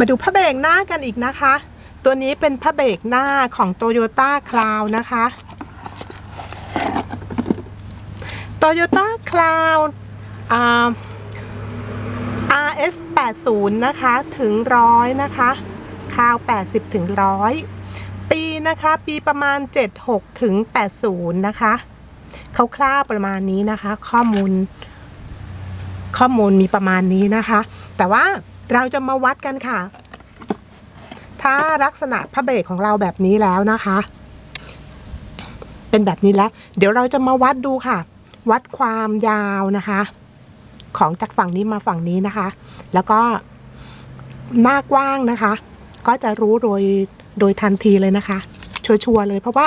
มาดูผ้าเบรกหน้ากันอีกนะคะ ตัวนี้เป็นผ้าเบรกหน้าของ Toyota Crown นะคะ Toyota Crown อ่า RS 80นะคะถึงร้อยนะคะคราว 80ถึงร้อยปีนะคะ ปีประมาณ 76ถึง80 นะคะเขาคร่าวประมาณนี้นะคะ ข้อมูล ข้อมูลมีประมาณนี้นะคะ แต่ว่า เราจะมาวัดกันค่ะ ถ้าลักษณะผ้าเบรกของเราแบบนี้แล้วนะคะ เป็นแบบนี้แล้ว เดี๋ยวเราจะมาวัดดูค่ะ วัดความยาวนะคะ ของจากฝั่งนี้มาฝั่งนี้นะคะ แล้วก็หน้ากว้างนะคะ ก็จะรู้โดยโดยทันทีเลยนะคะ ชัวร์ๆเลยเพราะว่า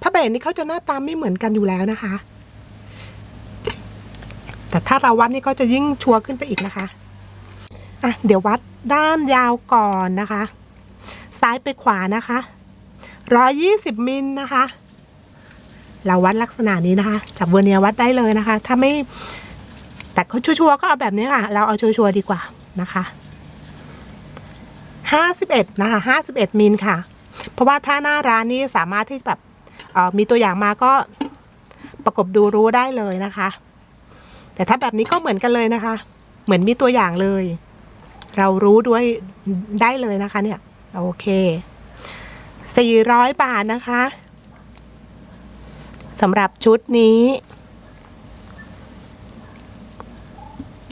ผ้าเบรกนี้เขาจะหน้าตาไม่เหมือนกันอยู่แล้วนะคะ แต่ถ้าเราวัดนี่ก็จะยิ่งชัวร์ขึ้นไปอีกนะคะ อะเดี๋ยววัดด้านยาวก่อนนะคะ ซ้ายไปขวานะคะร้อยี่สิบมิลนะคะ เราวัดลักษณะนี้นะคะ จับเวเนียวัดได้เลยนะคะ ถ้าไม่แต่เขาชัวร์ก็เอาแบบนี้ค่ะ เราเอาชัวร์ดีกว่านะคะห้าสิบเอ็ดนะคะห้าสิบเอ็ดมิลค่ะ เพราะว่าถ้าหน้าร้านนี้สามารถที่แบบมีตัวอย่างมาก็ประกบดูรู้ได้เลยนะคะ แต่ถ้าแบบนี้ก็เหมือนกันเลยนะคะ เหมือนมีตัวอย่างเลย เรารู้ด้วยได้เลยนะคะเนี่ย โอเค 400 บาทนะคะสำหรับชุดนี้